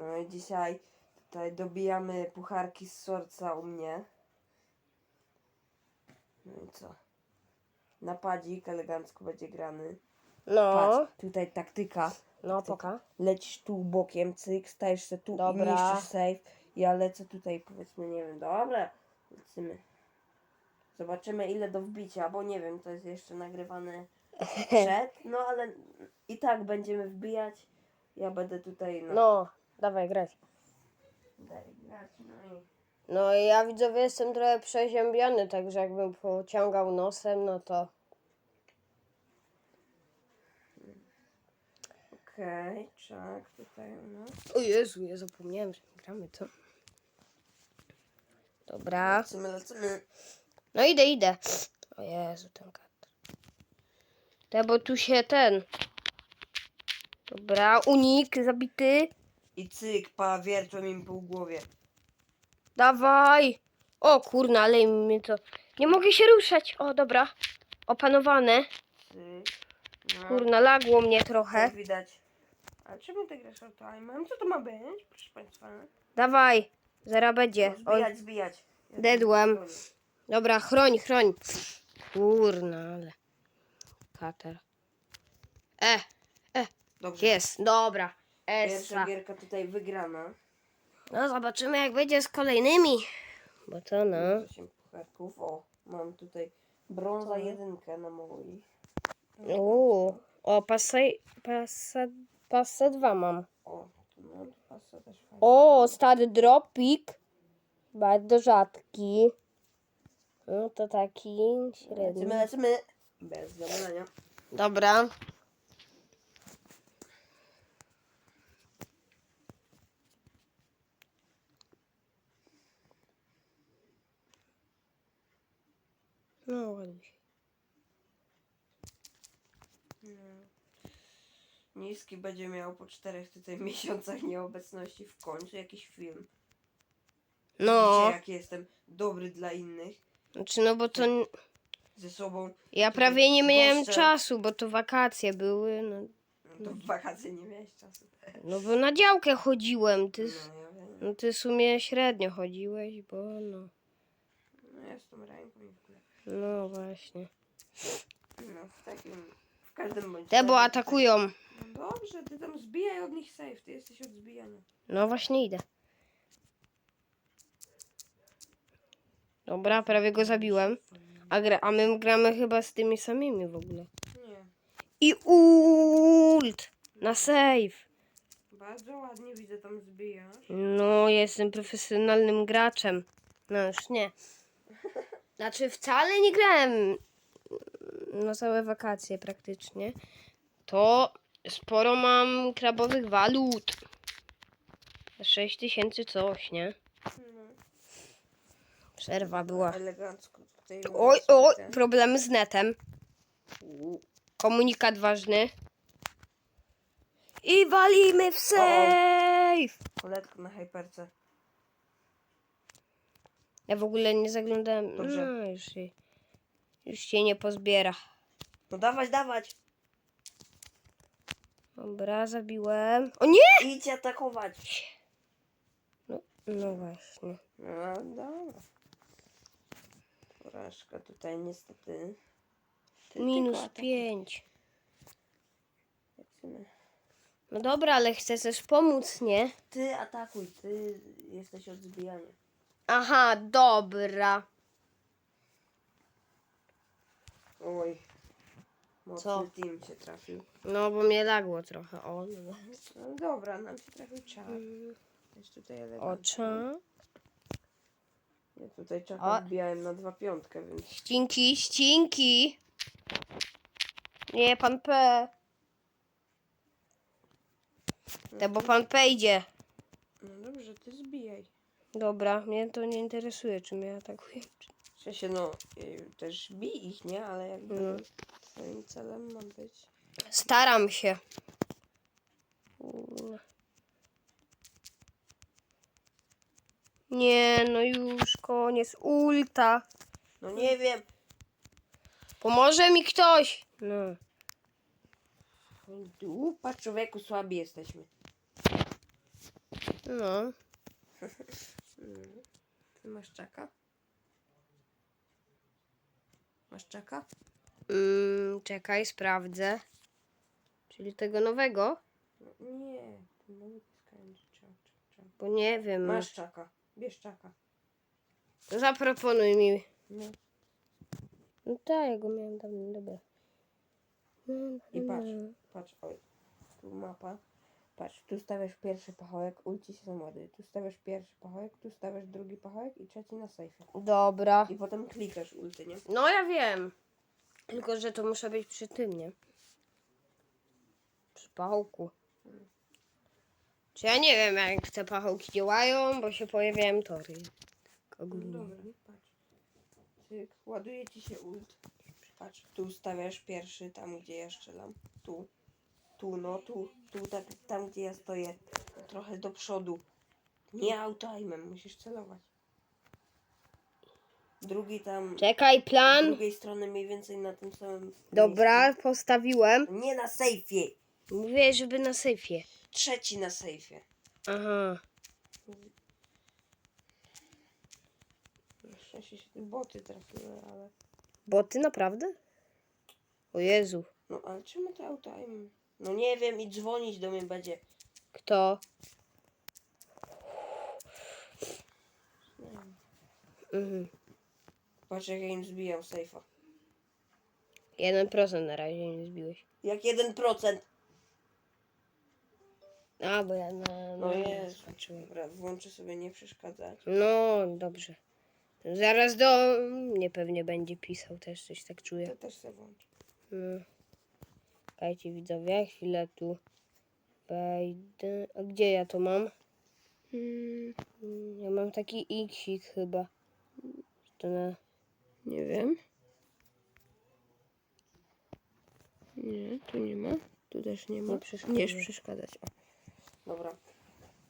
No i dzisiaj tutaj dobijamy pucharki z sorca u mnie. No i co? Napadzik elegancko będzie grany. No, Patrz, tutaj taktyka. no poka. Lecisz tu bokiem, cyk, stajesz się tu Dobra. i niszczysz safe. Ja lecę tutaj, powiedzmy, nie wiem, dobra, lecimy. Zobaczymy ile do wbicia, bo nie wiem, to jest jeszcze nagrywane przed, no ale i tak będziemy wbijać. Ja będę tutaj, no, No, dawaj grać. Daj grać, no i... No ja widzowie jestem trochę przeziębiony, także jakbym pociągał nosem, no to... Okej, czak, tutaj. O Jezu, ja zapomniałem, że gramy to. Dobra. Lecimy, lecimy. No idę, idę. O Jezu, ten kat. Te, bo tu się ten... Dobra, unik zabity. I cyk, pa, wiertłem im po głowie. Dawaj! O kurna, ale mnie to... Nie mogę się ruszać. O, dobra. Opanowane. Cyk. No, Kurna, lagło mnie trochę. jak widać. A czemu ty grasz autoaimem? Co to ma być, proszę państwa? Dawaj. Zara będzie. No, O, zbijać, zbijać. Ja Dedłem. dobra, chroń, chroń. Kurna, ale... Kater. E, Dobrze. jest. Dobra. Pierwsza Essa. gierka tutaj wygrana. No, zobaczymy jak będzie z kolejnymi. Bo to no... 8 pucharków. O, mam tutaj brąza jedynkę na moich. Uuu. O, pasej, pasa, pasa 2 mam. O, tu mam pasa też fajnie. O, stary dropik. Bardzo rzadki. No to taki średni. Lecimy, lecimy. Bez zamylenia. Dobra. No ładnie. Niski będzie miał po czterech tutaj miesiącach nieobecności w końcu jakiś film. No, Widzicie, jak jestem dobry dla innych. znaczy no bo to Ze sobą. ja prawie nie miałem goście. czasu, bo to wakacje były. No, No to w wakacje nie miałeś czasu. no bo na działkę chodziłem. Ty, No, ja wiem. no ty w sumie średnio chodziłeś, bo no. No ja z tą ręką i w ogóle. No właśnie. No w takim. Każdym bądź Te bo razie atakują. No dobrze, ty tam zbijaj od nich safe, ty jesteś od zbijania. No właśnie idę. Dobra, prawie go zabiłem. A, gra, a my gramy chyba z tymi samymi w ogóle. Nie. I ult! Na save. Bardzo ładnie widzę tam zbijasz. No, jestem profesjonalnym graczem. No już nie. Znaczy wcale nie grałem na całe wakacje praktycznie. To sporo mam krabowych walut. 6 tysięcy coś, nie? No. Przerwa była. Elegancko tutaj. Oj, oj, problemy z netem. Komunikat ważny. I walimy w safe! Koletka na hyperce. Ja w ogóle nie zaglądałem. Dobrze. No, już, się- już się nie pozbiera. No dawać, dawać. Dobra, zabiłem. O nie! Idź atakować. No, no właśnie. No dobra. Porażka tutaj niestety. Ty Minus tylko atakuj. 5. Lecimy. No dobra, ale chcę też pomóc, nie? Ty atakuj, ty jesteś od zbijania. Aha, dobra. Oj. Mocny Co? team się trafił. No, bo mnie lagło trochę. O, no. No dobra, nam się trafił czar. Jest tutaj elegancko. Ocza. Ja tutaj O. czaka wbijałem na dwa piątkę, więc Ścinki, ścinki. Nie, pan P. Te, bo pan P idzie. no dobrze, ty zbijaj. Dobra, mnie to nie interesuje, czy mnie atakuje. Czy... W sensie no, y, też bij ich, nie? Ale jakby No. twoim celem ma być... Staram się. Nie, no już koniec. Ulta. No nie wiem. Pomoże mi ktoś. No. Dupa człowieku, słabi jesteśmy. No. Mm. Ty masz czaka? Masz czaka? Mm, czekaj, sprawdzę. Czyli tego nowego? No, nie, ten nowy. Bo nie wiem. Masz czaka, bierz czaka. Zaproponuj mi. No. No tak, ja go miałem dawno, dobra. I patrz, patrz, oj, tu mapa. Patrz, tu stawiasz pierwszy pachołek, ulci się załaduje. Tu stawiasz pierwszy pachołek, tu stawiasz drugi pachołek i trzeci na sejfie. Dobra. I potem klikasz ulty, nie? No ja wiem. Tylko, że to muszę być przy tym, nie? Przy pachołku. Czy ja nie wiem, jak te pachołki działają, bo się pojawiają tory. No Ogólnie. dobra, nie patrz. Cyk, ładuje ci się ult. Patrz, tu stawiasz pierwszy, tam gdzie ja strzelam. Tu. Tu, no, tu. Tu, tak, tam gdzie ja stoję. Trochę do przodu. Nie auto-aimem, musisz celować. Drugi tam. Czekaj, Z plan. drugiej strony mniej więcej na tym samym. Dobra, postawiłem. Miejscu. Nie na sejfie. Mówię, żeby na syfie. Trzeci na sejfie. Aha. Na szczęście się boty trafiły, ale. Boty naprawdę? O Jezu. No ale czemu to auto-aim? No nie wiem i dzwonić do mnie będzie. Kto? Mhm. Patrz jak ja im zbijam sejfa. 1% na razie nie zbiłeś. Jak 1%. A, bo ja na... No na- jest. Dobra, włączę sobie nie przeszkadzać. No, dobrze. Zaraz do mnie pewnie będzie pisał też, coś tak czuję. To też sobie włączę. No. Czekajcie widzowie, chwilę tu wejdę. A gdzie ja to mam? Hmm, Mm, Ja mam taki xik chyba. To na... nie wiem. Nie, tu nie ma. Tu też nie ma. Nie przeszkadza. Nie przeszkadzać. O. Dobra.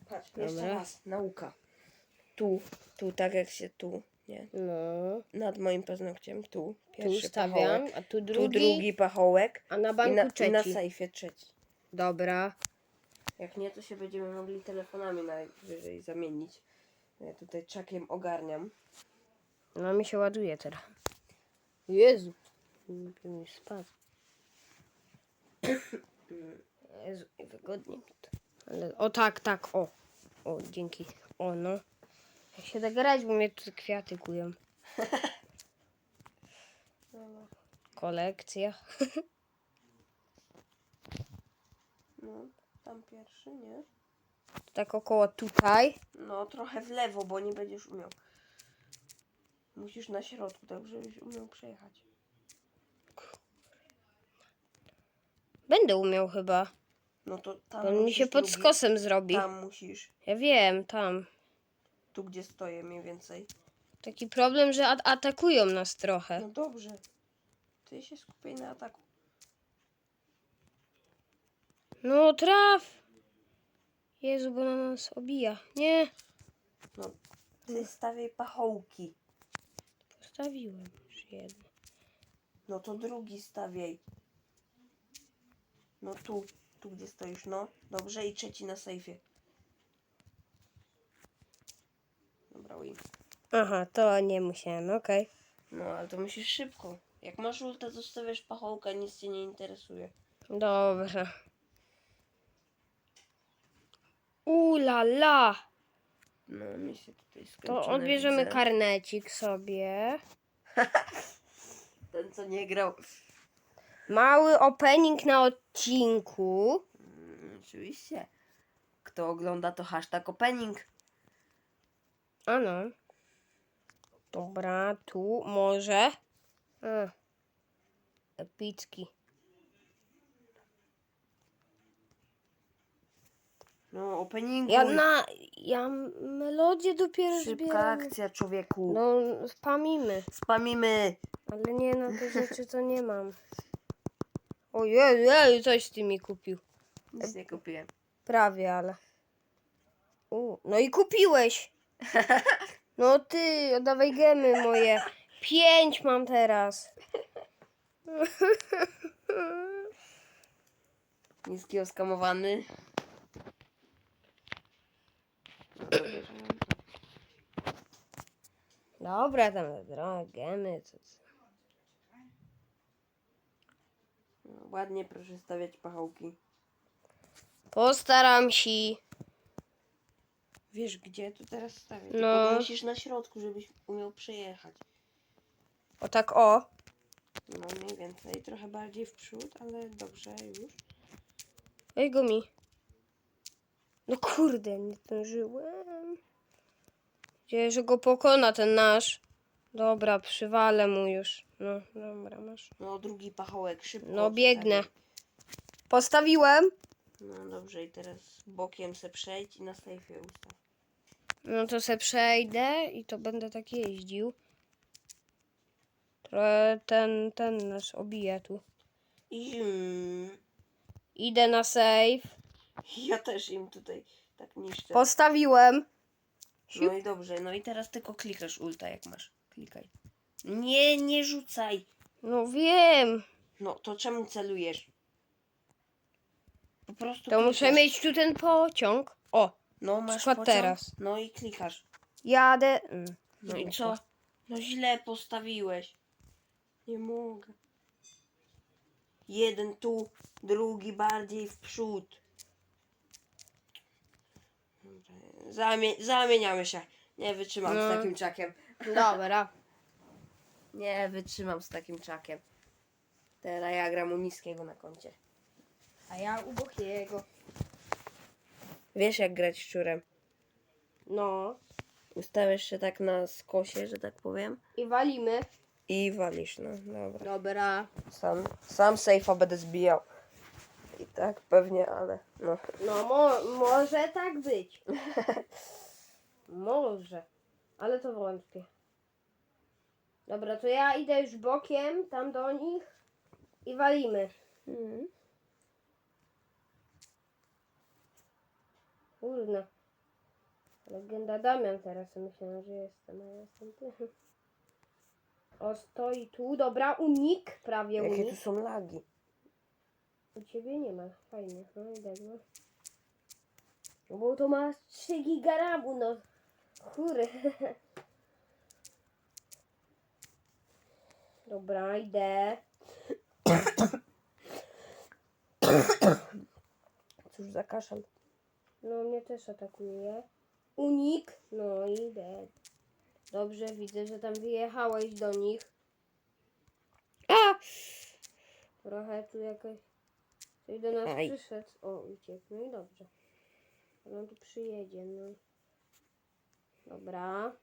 Patrz, jeszcze Dobra. raz. Nauka. Tu, tu, tak jak się tu, nie? No, Nad moim paznokciem, tu. tu Pierwszy stawiam, pachołek. a tu Tu drugi, drugi pachołek. a na I banku na, I na trzeci. sejfie trzeci. Dobra. Jak nie, to się będziemy mogli telefonami najwyżej zamienić. Ja tutaj czakiem ogarniam. No mi się ładuje teraz. Jezu. Mi spadł. Jezu, i wygodnie mi to. Ale, o tak, tak, o. O, dzięki. O, no. Jak się da grać, bo mnie tu kwiaty kują. Kolekcja. No, tam pierwszy, nie? Tak około tutaj. No, trochę w lewo, bo nie będziesz umiał. Musisz na środku, tak żebyś umiał przejechać. Będę umiał chyba. No to tam On mi się pod drugi- skosem zrobi. Tam musisz. Ja wiem, tam. Tu, gdzie stoję mniej więcej. Taki problem, że at- atakują nas trochę. No dobrze. Ty się skupiaj na ataku. No traf! Jezu, bo na nas obija. Nie, No, ty stawiaj pachołki. postawiłem już jedno. No to drugi stawiaj. No tu, tu gdzie stoisz, no. Dobrze i trzeci na sejfie. Aha, to nie musiałem, okej. No, ale to musisz szybko. Jak masz ulta, to stawiasz pachołka, nic cię nie interesuje. Dobra. Ula la! No, mi się tutaj skończyło. To odbierzemy karnecik sobie. Ten, co nie grał. Mały opening na odcinku. Mm, oczywiście. Kto ogląda, to hashtag opening. A no. Dobra, tu może. A. Epicki. No, openingu. Ja na. Ja melodię dopiero Szybka zbieram. akcja, człowieku. No, spamimy. Spamimy. Ale nie, na te rzeczy to nie mam. Ojej, coś z tymi kupił. Nic nie kupiłem. Prawie, ale. U, no i kupiłeś. No ty, oddawaj gemy moje. Pięć mam teraz. Niski oskamowany. Dobra, tam drogie gemy. Co, co. Ładnie proszę stawiać pachołki. Postaram się. Wiesz gdzie tu teraz stawiać? No. Tylko musisz na środku, żebyś umiał przejechać. O tak o. No mniej więcej, trochę bardziej w przód, ale dobrze już. Ej, gumi. No kurde, nie zdążyłem. Gdzie, że go pokona ten nasz. Dobra, przywalę mu już. No, dobra, masz. No drugi pachołek, szybko. No, biegnę. Postawiłem. No dobrze i teraz bokiem se przejdź i na sejfie ustaw. No to se przejdę i to będę tak jeździł. Trochę ten, ten nasz obija tu. Idę na save. ja też im tutaj tak niszczę. Postawiłem. No i dobrze, no i teraz tylko klikasz ulta jak masz. Klikaj. Nie, nie rzucaj. No wiem. No to czemu celujesz? Po prostu To klikasz. muszę mieć tu ten pociąg. O, No masz przykład pociąg, teraz. No i klikasz. jadę. Mm, No i nie co? No źle postawiłeś. Nie mogę. Jeden tu, drugi bardziej w przód. Dobra, Zamie zamieniamy się. Nie wytrzymam No. z takim czakiem. Dobra. Nie wytrzymam z takim czakiem. Teraz ja gram u niskiego na koncie. A ja u Bochiego. Wiesz jak grać szczurem? No. Ustawiasz się tak na skosie, że tak powiem. I walimy. I walisz, no dobra. Dobra. Sam, sam sejfa będę zbijał. I tak pewnie, ale no. No mo może tak być. może. Ale to wątpię. Dobra, to ja idę już bokiem tam do nich i walimy. Mhm. Kurna. Legenda Damian teraz myślałem, że jestem, a ja jestem ty. O, stoi tu. Dobra, unik. Prawie Jakie tu unik. są lagi. U ciebie nie ma. Fajnie. No i dobra. No bo to ma 3 giga ramu, no. Kury. Dobra, idę. Cóż za kaszan. No mnie też atakuje. Unik. No i idę. Dobrze, widzę, że tam wyjechałeś do nich. A! Trochę tu jakaś... Ktoś do nas Aj. przyszedł. O, uciekł. No i dobrze. On tu przyjedzie, no. Dobra.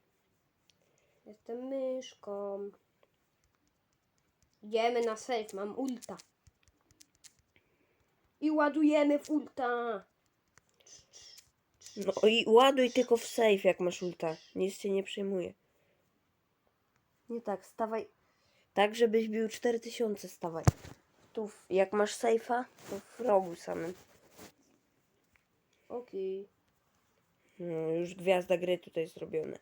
Jestem myszką. Idziemy na safe. Mam ulta. I ładujemy w ulta. No i ładuj tylko w safe, jak masz ulta. Nic cię nie przejmuje. Nie tak, stawaj. Tak, żebyś bił 4000 stawaj. Tu, w, jak masz safe'a, to w rogu samym. Okej. No, już gwiazda gry tutaj zrobione.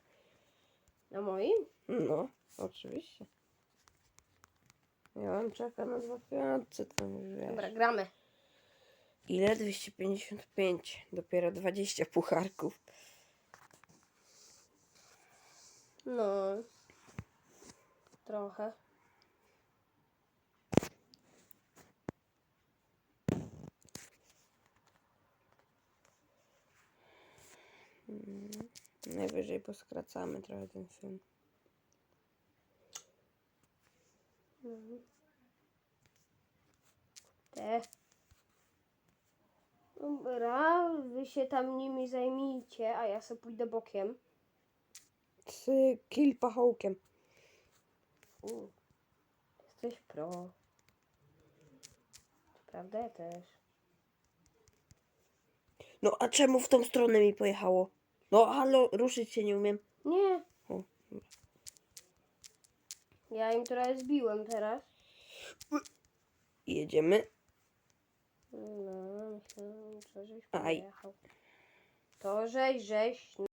Na moim? No, oczywiście. Ja mam czeka na dwa piątce, tam wiesz. Dobra, gramy. Ile? 255. Dopiero 20 pucharków. No. Trochę. Najwyżej poskracamy trochę ten film. Te. Dobra, wy się tam nimi zajmijcie, a ja sobie pójdę bokiem. Z kill pachołkiem. U, jesteś pro. Prawda, ja też. No a czemu w tą stronę mi pojechało? No halo, ruszyć się nie umiem. Nie. O, Ja im trochę zbiłem teraz. Jedziemy. No, myślałem, że żeś pojechał. To żeś, żeś.